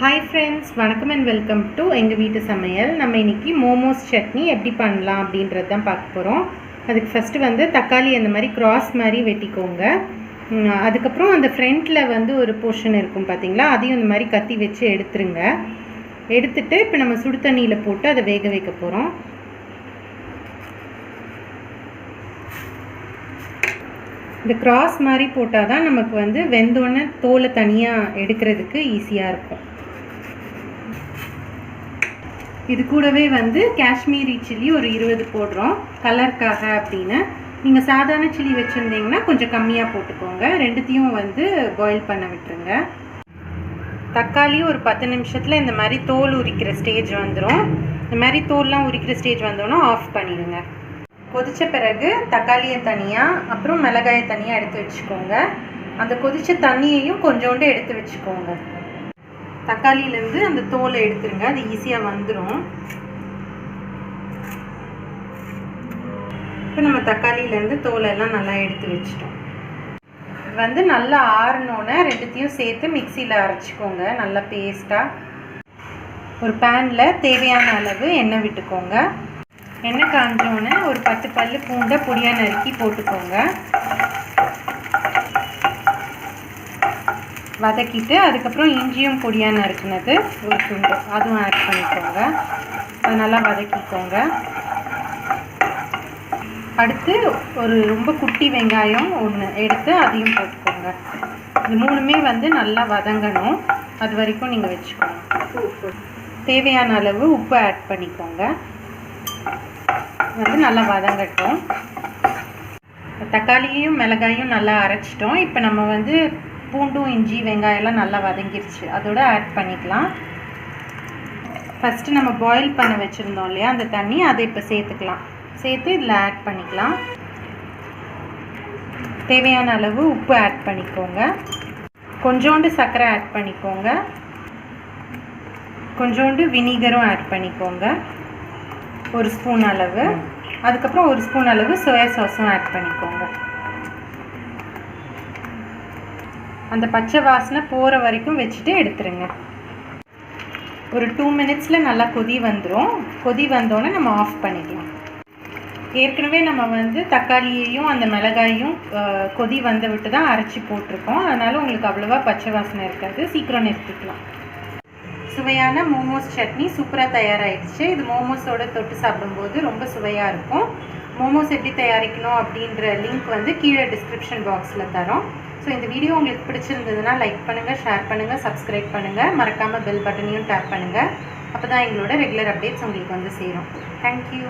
Hi friends வணக்கம் and welcome to எங்கள் வீட்டு சமையல். நம்ம இன்னைக்கு மோமோஸ் சட்னி எப்படி பண்ணலாம் அப்படின்றது தான் பார்க்க போகிறோம் அதுக்கு ஃபஸ்ட்டு வந்து தக்காளி அந்த மாதிரி கிராஸ் மாதிரி வெட்டிக்கோங்க. அதுக்கப்புறம் அந்த ஃப்ரண்ட்டில் வந்து ஒரு போர்ஷன் இருக்கும் பார்த்தீங்களா? அதையும் இந்த மாதிரி கத்தி வச்சு எடுத்துருங்க. எடுத்துட்டு இப்போ நம்ம சுடு தண்ணியில் போட்டு அதை வேக வைக்க போகிறோம் இந்த கிராஸ் மாதிரி போட்டால் தான் நமக்கு வந்து வெந்தோடனே தோலை தனியாக எடுக்கிறதுக்கு ஈஸியாக இருக்கும். இது கூடவே வந்து காஷ்மீரி சில்லி ஒரு இருபது போடுறோம் கலருக்காக அப்படின்னு. நீங்கள் சாதாரண சில்லி வச்சுருந்தீங்கன்னா கொஞ்சம் கம்மியாக போட்டுக்கோங்க. ரெண்டுத்தையும் வந்து பாயில் பண்ண விட்டுருங்க. தக்காளி ஒரு பத்து நிமிஷத்தில் இந்த மாதிரி தோல் உரிக்கிற ஸ்டேஜ் வந்துடும் இந்த மாதிரி தோல்லாம் உரிக்கிற ஸ்டேஜ் வந்தோன்னா ஆஃப் பண்ணிடுங்க. கொதித்த பிறகு தக்காளியை தனியாக அப்புறம் மிளகாயை தனியாக எடுத்து வச்சுக்கோங்க. அந்த கொதித்த தண்ணியையும் கொஞ்சோண்டு எடுத்து வச்சுக்கோங்க. தக்காளியிலேருந்து அந்த தோலை எடுத்துருங்க. அது ஈஸியாக வந்துடும் இப்போ நம்ம தக்காளியிலேருந்து தோலை எல்லாம் நல்லா எடுத்து வச்சிட்டோம். வந்து நல்லா ஆறினோன்னே ரெண்டுத்தையும் சேர்த்து மிக்சியில் அரைச்சிக்கோங்க. நல்லா பேஸ்ட்டாக ஒரு பேனில் தேவையான அளவு எண்ணெய் விட்டுக்கோங்க. எண்ணெய் காஞ்சோன்னே ஒரு பத்து பல்லு பூண்டை பொடியாக நறுக்கி போட்டுக்கோங்க. வதக்கிட்டு அதுக்கப்புறம் இஞ்சியும் பொடியாக நறுக்குனது ஒரு துண்டு. அதுவும் ஆட் பண்ணிக்கோங்க. அது நல்லா வதக்கிக்கோங்க. அடுத்து ஒரு ரொம்ப குட்டி வெங்காயம் ஒன்று எடுத்து அதையும் போட்டுக்கோங்க. இது மூணுமே வந்து நல்லா வதங்கணும். அது வரைக்கும் நீங்கள் வச்சுக்கோங்க. தேவையான அளவு உப்பு ஆட் பண்ணிக்கோங்க. வந்து நல்லா வதங்கட்டும். தக்காளியும் மிளகாயும் நல்லா அரைச்சிட்டோம். இப்போ நம்ம வந்து பூண்டும் இஞ்சி வெங்காயம்லாம் நல்லா வதங்கிருச்சு. அதோட ஆட் பண்ணிக்கலாம். ஃபஸ்ட்டு நம்ம பாயில் பண்ண வச்சுருந்தோம் இல்லையா அந்த தண்ணி அதை இப்போ சேர்த்துக்கலாம். சேர்த்து இதில் ஆட் பண்ணிக்கலாம். தேவையான அளவு உப்பு ஆட் பண்ணிக்கோங்க. கொஞ்சோண்டு சர்க்கரை ஆட் பண்ணிக்கோங்க. கொஞ்சோண்டு வினிகரும் ஆட் பண்ணிக்கோங்க. ஒரு ஸ்பூன் அளவு. அதுக்கப்புறம் ஒரு ஸ்பூன் அளவு சோயா சாஸும் ஆட் பண்ணிக்கோங்க. அந்த பச்சை வாசனை போகிற வரைக்கும் வச்சுட்டு எடுத்துருங்க. ஒரு டூ மினிட்ஸில் நல்லா கொதி வந்துடும் கொதி வந்தோடனே நம்ம ஆஃப் பண்ணிக்கலாம். ஏற்கனவே நம்ம வந்து தக்காளியையும் அந்த மிளகாயும் கொதி வந்த விட்டு தான் அரைச்சி போட்டிருக்கோம். அதனால் உங்களுக்கு அவ்வளோவா பச்சை வாசனை இருக்காது. சீக்கிரம் நிறுத்திக்கலாம் சுவையான மோமோஸ் சட்னி சூப்பராக தயாராகிடுச்சு இது மோமோஸோட தொட்டு சாப்பிடும்போது ரொம்ப சுவையாக இருக்கும். மோமோஸ் எப்படி தயாரிக்கணும் அப்படின்ற லிங்க் வந்து கீழே டிஸ்கிரிப்ஷன் பாக்ஸில் தரோம். ஸோ இந்த வீடியோ உங்களுக்கு பிடிச்சிருந்ததுன்னா லைக் பண்ணுங்கள் ஷேர் பண்ணுங்கள் சப்ஸ்கிரைப் பண்ணுங்கள் மறக்காமல் பெல் பட்டனையும் டேப் பண்ணுங்கள் அப்போ தான் எங்களோட ரெகுலர் அப்டேட்ஸ் உங்களுக்கு வந்து சேரும். தேங்க்யூ